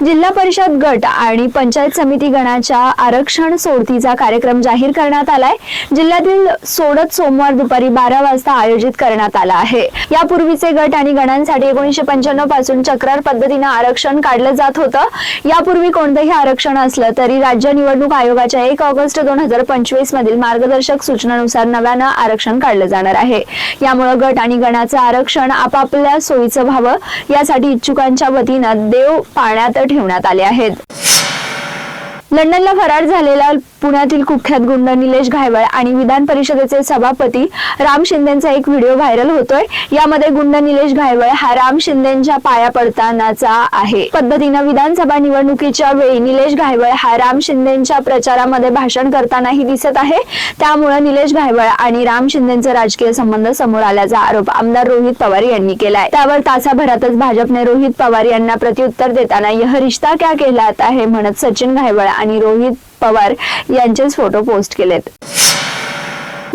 जिल्हा परिषद गट आणि पंचायत समिती गणाच्या आरक्षण सोडतीचा कार्यक्रम जाहीर करण्यात आलाय. जिल्ह्यातील सोडत सोमवार दुपारी बारा वाजता आयोजित करण्यात आला आहे. यापूर्वीचे गट आणि गणांसाठी एकोणीशे पंच्याण्णवपासून चक्रार पद्धतीनं आरक्षण काढलं जात होतं. यापूर्वी कोणतंही आरक्षण असलं तरी राज्य निवडणूक आयोगाच्या एक ऑगस्ट दोन हजार पंचवीस मधील मार्गदर्शक सूचनानुसार नव्यानं आरक्षण काढलं जाणार आहे. यामुळे गट आणि गणाचं आरक्षण आपापल्या सोयीचं व्हावं यासाठी इच्छुकांच्या वतीनं देव पाण्यात ठेवण्यात आले आहेत. लंडनला फरार झालेला पुण्यातील कुख्यात गुंड निलेश घायवळ आणि विधान परिषदेचे सभापती राम शिंदेचा एक व्हिडिओ व्हायरल होतोय. यामध्ये गुंड निलेश घायवळ हा राम शिंदेच्या पाया पडतानाचा आहे. पद्धतीनं विधानसभा निवडणुकीच्या वेळी निलेश घायवळ हा राम शिंदेच्या प्रचारामध्ये भाषण करतानाही दिसत आहे. त्यामुळे निलेश घायवळ आणि राम शिंदेचे राजकीय संबंध समोर आल्याचा आरोप आमदार रोहित पवार यांनी केलाय. त्यावर तासाभरातच भाजपने रोहित पवार यांना प्रत्युत्तर देताना यह रिश्ता क्या कहलाता आहे म्हणत सचिन घायवळ आणि रोहित पवार यांचेच फोटो पोस्ट केलेत.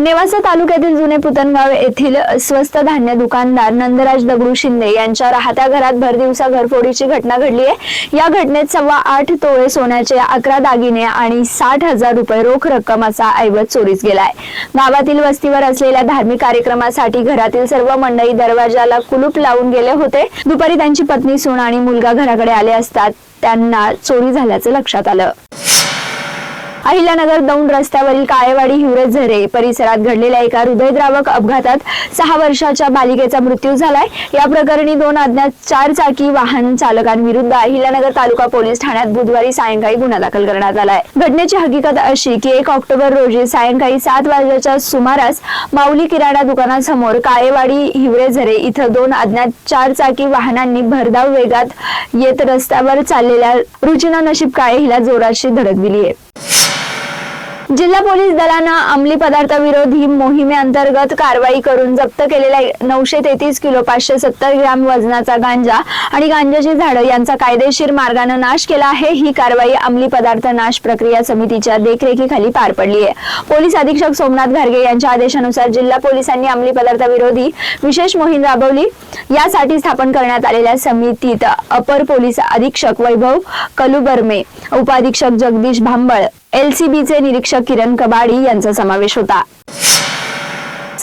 नेवासा तालुक्यातील जुने पुतनगाव येथील स्वस्त धान्य दुकानदार नंदराज दगडू शिंदे यांच्या राहत्या घरात भरदिवसा घरफोडीची घटना घडली आहे. या घटनेत सव्वा आठ तोळे सोन्याचे अकरा दागिने आणि साठ हजार रुपये रोख रक्कमाचा ऐवज चोरीस गेलाय. गावातील वस्तीवर असलेल्या धार्मिक कार्यक्रमासाठी घरातील सर्व मंडळी दरवाजाला कुलूप लावून गेले होते. दुपारी त्यांची पत्नी सून आणि मुलगा घराकडे आले असतात. त्यांना चोरी झाल्याचं लक्षात आलं. अहिल्यानगर दौंड रस्त्यावरील काळेवाडी हिवरे झरे परिसरात घडलेल्या एका हृदयद्रावक अपघातात सहा वर्षाच्या बालिकेचा मृत्यू झालाय. या प्रकरणी दोन अज्ञात चार चाकी वाहन चालकांविरुद्ध अहिल्यानगर तालुका पोलीस ठाण्यात बुधवारी सायंकाळी गुन्हा दाखल करण्यात आलाय. घटनेची हकीकत अशी की एक ऑक्टोबर रोजी सायंकाळी सात वाजल्याच्या सुमारास माऊली किराणा दुकानासमोर काळेवाडी हिवरे झरे इथं दोन अज्ञात चार चाकी वाहनांनी भरधाव वेगात येत रस्त्यावर चाललेल्या रुचिना नशीब काळे हिला जोराची धडक दिली आहे जिल्हा पोलीस दलानं अंमली पदार्थ विरोधी मोहिमेअंतर्गत कारवाई करून जप्त केलेला नऊशे तेहतीस किलो पाचशे सत्तर ग्रॅम वजनाचा गांजा आणि गांजाची झाडं यांचा कायदेशीर मार्गानं नाश केला आहे. ही कारवाई अंमली पदार्थ नाश प्रक्रिया समितीच्या देखरेखीखाली पार पडली आहे. पोलीस अधीक्षक सोमनाथ घारगे यांच्या आदेशानुसार जिल्हा पोलिसांनी अंमली पदार्थ विरोधी विशेष मोहीम राबवली. यासाठी स्थापन करण्यात आलेल्या समितीत अपर पोलीस अधीक्षक वैभव कलुबर्मे उपाधीक्षक जगदीश भांबळ एलसीबीचे निरीक्षक किरण कबाडी यांचा समावेश होता.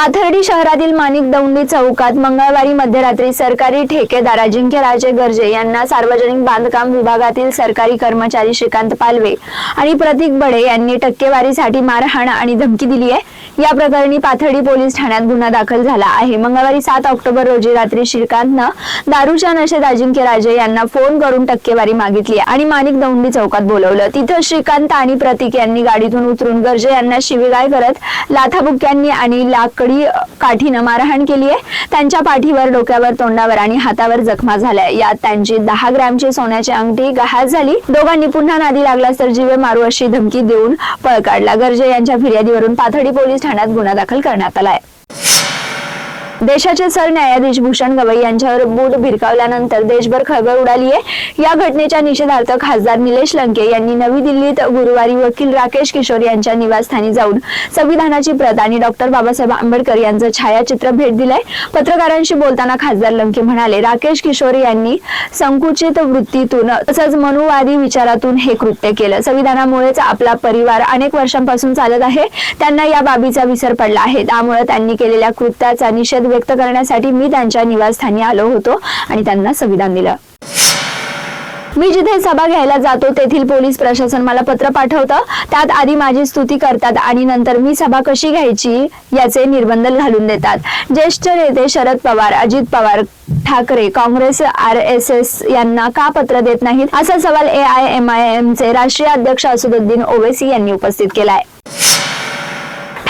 पाथर्डी शहरातील माणिक दौंडी चौकात मंगळवारी मध्यरात्री सरकारी ठेकेदार अजिंक्य राजे गर्जे यांना सार्वजनिक बांधकाम विभागातील सरकारी कर्मचारी श्रीकांत पालवे आणि प्रतीक बडे यांनी टक्केवारीसाठी मारहाण आणि धमकी दिली आहे. या प्रकरणी पाथर्डी पोलीस ठाण्यात गुन्हा दाखल झाला आहे. मंगळवारी सात ऑक्टोबर रोजी रात्री श्रीकांतनं दारूच्या नशेत अजिंक्य राजे यांना फोन करून टक्केवारी मागितली आणि माणिक दौंडी चौकात बोलवलं. तिथं श्रीकांत आणि प्रतीक यांनी गाडीतून उतरून गर्जे यांना शिवीगाळ करत लाथाबुक्यांनी आणि लाकडी काठीनं मारहाण केली आहे. त्यांच्या पाठीवर डोक्यावर तोंडावर आणि हातावर जखमा झाल्या यात त्यांची दहा ग्रॅमची सोन्याची अंगठी गहाळ झाली. दोघांनी पुन्हा नादी लागलास तर जीवे मारू अशी धमकी देऊन पळ काढला. गर्जे यांच्या फिर्यादीवरून पाथडी पोलीस ठाण्यात गुन्हा दाखल करण्यात आलाय देशाचे सरन्यायाधीश भूषण गवई यांच्यावर बूट भिरकावल्यानंतर देशभर खळबळ उडाली आहे या घटनेच्या निषेधार्थ खासदार निलेश लंके यांनी नवी दिल्लीत गुरुवारी वकील राकेश किशोर यांच्या निवासस्थानी जाऊन संविधानाची प्रत आणि डॉक्टर बाबासाहेब आंबेडकर यांचं छायाचित्र भेट दिलंय. पत्रकारांशी बोलताना खासदार लंके म्हणाले राकेश किशोर यांनी संकुचित वृत्तीतून तसंच मनुवादी विचारातून हे कृत्य केलं. संविधानामुळेच आपला परिवार अनेक वर्षांपासून चालत आहे. त्यांना या बाबीचा विसर पडला आहे. त्यामुळे त्यांनी केलेल्या कृत्याचा निषेध व्यक्त करण्यासाठी मी त्यांच्या निवासस्थानी आलो होतो आणि त्यांना संविधान दिलं. मी जिथे सभा घ्यायला जातो तेथील पोलीस प्रशासन मला पत्र पाठवतं. त्यात आधी माझी स्तुती करतात आणि नंतर मी सभा कशी घ्यायची याचे निर्बंध घालून देतात. ज्येष्ठ नेते Sharad Pawar Ajit Pawar Thackeray Congress R S S यांना का पत्र देत नाहीत? असा सवाल A I M I M चे राष्ट्रीय अध्यक्ष असदुद्दीन ओवेसी यांनी उपस्थित केलाय.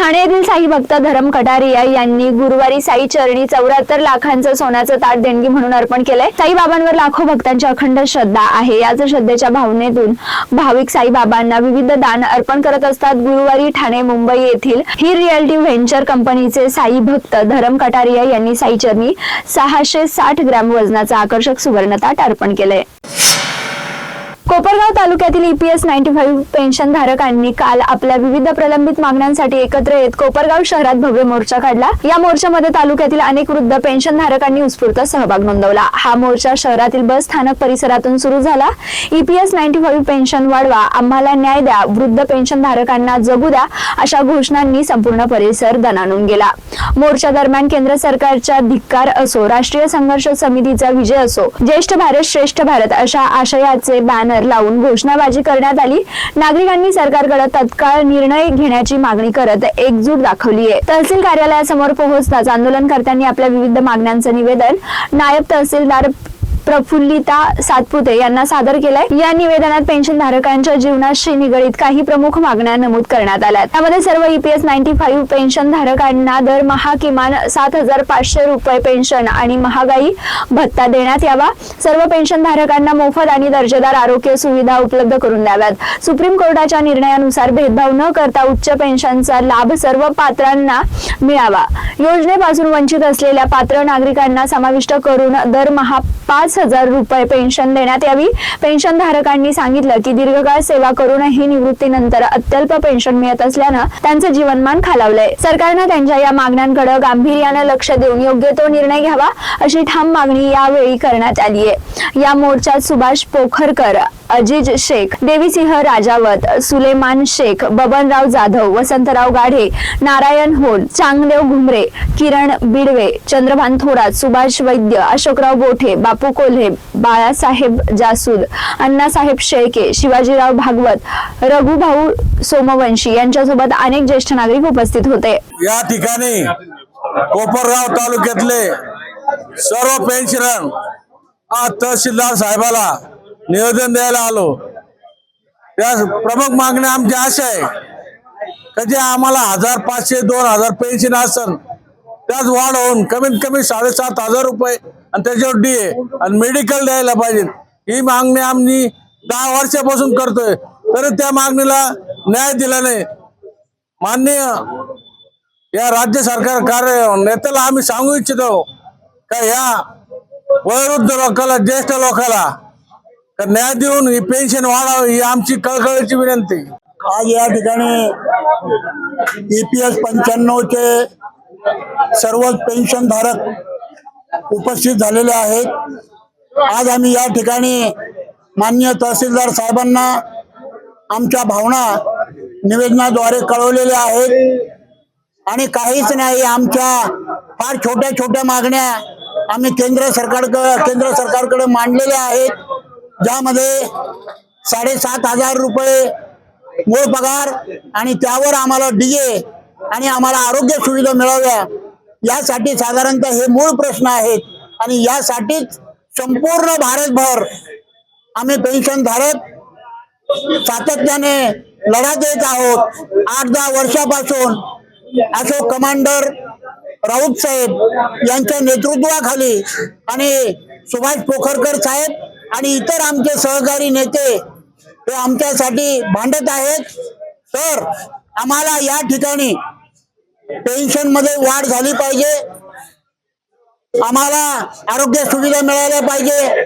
ठाणे येथील साई भक्त धरम कटारिया यांनी गुरुवारी साई चरणी चौऱ्याहत्तर लाखांचं सोन्याचं ताट देणगी म्हणून अर्पण केलंय. साईबाबांवर लाखो भक्तांची अखंड श्रद्धा आहे. याच श्रद्धेच्या भावनेतून भाविक साईबाबांना विविध दान अर्पण करत असतात. गुरुवारी ठाणे मुंबई येथील ही रिअल्टी व्हेंचर कंपनीचे साई भक्त धरम कटारिया यांनी साई चरणी सहाशे साठ ग्रॅम वजनाचं आकर्षक सुवर्ण ताट अर्पण केलंय. कोपरगाव तालुक्यातील ईपीएस नाईन्टी फाईव्ह पेन्शन धारकांनी काल आपल्या विविध प्रलंबित मागण्यांसाठी एकत्र येत कोपरगाव शहरात भव्य मोर्चा काढला. या मोर्चामध्ये तालुक्यातील अनेक वृद्ध पेन्शन धारकांनी उत्स्फूर्त सहभाग नोंदवला. हा मोर्चा शहरातील बस स्थानक परिसरातून सुरू झाला. ईपीएस नाईन्टी फाईव्ह पेन्शन वाढवा आम्हाला न्याय द्या वृद्ध पेन्शन धारकांना जगू द्या अशा घोषणांनी संपूर्ण परिसर दणाणून गेला. मोर्चा दरम्यान केंद्र सरकारच्या धिक्कार असो राष्ट्रीय संघर्ष समितीचा विजय असो ज्येष्ठ भारत श्रेष्ठ भारत अशा आशयाचे बॅनर लावून घोषणाबाजी करण्यात आली. नागरिकांनी सरकारकडे तत्काळ निर्णय घेण्याची मागणी करत एकजूट दाखवली आहे. तहसील कार्यालयासमोर पोहोचताच आंदोलनकर्त्यांनी आपल्या विविध मागण्यांचं निवेदन. नायब तहसीलदार प्रफुल्लिता सातपुते यांना सादर केलाय. या निवेदनात पेन्शन धारकांच्या जीवनाशी निगडीत काही प्रमुख मागण्या नमूद करण्यात आल्या त्यामध्ये सर्व ईपीएस नाईन्टी फाईव्ह पेन्शन धारकांना दरमहा किमान सात हजार पाचशे रुपये पेन्शन आणि महागाई भत्ता देण्यात यावा. सर्व पेन्शन धारकांना मोफत आणि दर्जेदार आरोग्य सुविधा उपलब्ध करून द्याव्यात. सुप्रीम कोर्टाच्या निर्णयानुसार भेदभाव न करता उच्च पेन्शनचा लाभ सर्व पात्रांना मिळावा. योजनेपासून वंचित असलेल्या पात्र नागरिकांना समाविष्ट करून दरमहा पाच हजार रुपये पेन्शन देण्यात यावी. पेन्शन धारकांनी सांगितलं की दीर्घकाळ सेवा करूनही निवृत्तीनंतर अत्यल्प पेन्शन मिळत असल्यानं त्यांचं जीवनमान खालावलंय. सरकारनं त्यांच्या या मागण्यांकडे गांभीर्यानं लक्ष देऊन योग्य तो निर्णय घ्यावा अशी ठाम मागणी यावेळी करण्यात आली आहे या मोर्चात सुभाष पोखरकर अजिज शेख देवीसिंह राजावत सुलेमान शेख बबनराव जाधव वसंतराव गाढे नारायण होड चांगदेव घुमरे किरण बिडवे चंद्रभान थोरात सुभाष वैद्य अशोकराव बोठे बापू कोल्हे बाळासाहेब जासूद अण्णासाहेब शेळके शिवाजीराव भागवत रघुभाऊ सोमवंशी यांच्यासोबत अनेक ज्येष्ठ नागरिक उपस्थित होते. या ठिकाणी कोपरगाव तालुक्यातले सर्व पेन्शनर तहसीलदार साहेबाला निवेदन द्यायला आलो. त्या प्रमुख मागण्या आमच्या अशा आहे. का जे आम्हाला हजार पाचशे दोन हजार पेन्शन असेल त्यात वाढ होऊन कमीत कमी साडेसात हजार रुपये आणि त्याच्यावर डी ए आणि मेडिकल द्यायला पाहिजे. ही मागणी आम्ही दहा वर्षापासून करतोय. तरी त्या मागणीला न्याय दिला नाही. माननीय या राज्य सरकार कार्य नेत्याला आम्ही सांगू इच्छितो का या वयोवृद्ध लोकाला ज्येष्ठ लोकाला तर न्याय देऊन ही पेन्शन वाढावं ही आमची कळकळीची विनंती. आज या ठिकाणी ईपीएस पंच्याण्णवचे सर्वच पेन्शन धारक उपस्थित झालेले आहेत. आज आम्ही या ठिकाणी मान्य तहसीलदार साहेबांना आमच्या भावना निवेदनाद्वारे कळवलेल्या आहेत. आणि काहीच नाही आमच्या फार छोट्या छोट्या मागण्या आम्ही केंद्र सरकारकडे केंद्र सरकारकडे मांडलेल्या आहेत. ज्यामध्ये साडेसात हजार रुपये मूळ पगार आणि त्यावर आम्हाला डीजे आणि आम्हाला आरोग्य सुविधा मिळाव्या यासाठी साधारणतः हे मूळ प्रश्न आहेत. आणि यासाठीच संपूर्ण भारतभर आम्ही पेन्शन धारक सातत्याने लढा देत आहोत. आठ दहा वर्षापासून अशोक कमांडर राऊत साहेब यांच्या नेतृत्वाखाली आणि सुभाष पोखरकर साहेब आणि इतर आमचे सहकारी नेते हे आमच्यासाठी भांडत आहेत. तर आम्हाला या ठिकाणी पेन्शनमध्ये वाढ झाली पाहिजे. आम्हाला आरोग्य सुविधा मिळाल्या पाहिजे.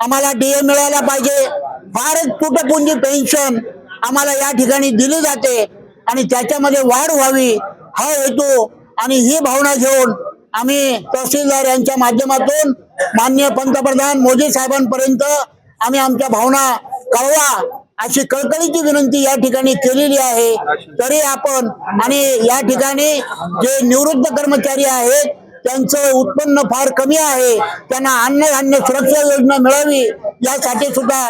आम्हाला डीए मिळायला पाहिजे. फारच तुटपुंजी पेन्शन आम्हाला या ठिकाणी दिली जाते आणि त्याच्यामध्ये वाढ व्हावी हा हेतू आणि ही भावना घेऊन आम्ही तहसीलदार यांच्या माध्यमातून मान्य पंतप्रधान मोदी साहेबांपर्यंत आम्ही आमच्या भावना कळवा अशी कळकळीची विनंती या ठिकाणी केलेली आहे. तरी आपण आणि या ठिकाणी जे निवृत्त कर्मचारी आहेत त्यांचं उत्पन्न फार कमी आहे. त्यांना अन्नधान्य सुरक्षा योजना मिळावी यासाठी सुद्धा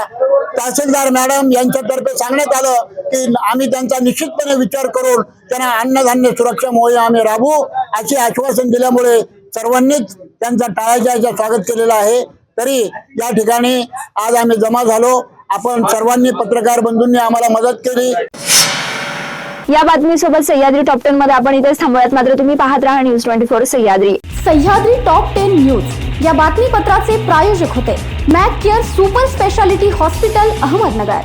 तहसीलदार मॅडम यांच्यातर्फे सांगण्यात आलं की आम्ही त्यांचा निश्चितपणे विचार करून त्यांना अन्नधान्य सुरक्षा मोहीम आम्ही राबवू असे आश्वासन दिल्यामुळे सर्वांनीच त्यांचा टाळाच्या याच्या स्वागत केलेलं आहे तरी या ठिकाणी आज आम्ही जमा झालो. आपण सर्वांनी पत्रकार बंधूंनी आम्हाला मदत केली. या बातमीसोबत सह्याद्री टॉप टेन मध्ये आपण इथेच थांबूयात. मात्र तुम्ही पाहत राहा news twenty four Sahyadri. Sahyadri top ten news. या बातमीपत्राचे प्रायोजक होते Mac care super speciality hospital Ahmednagar.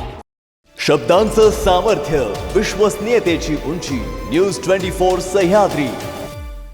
शब्दांचं सामर्थ्य विश्वसनीयतेची उंची. News twenty four Sahyadri.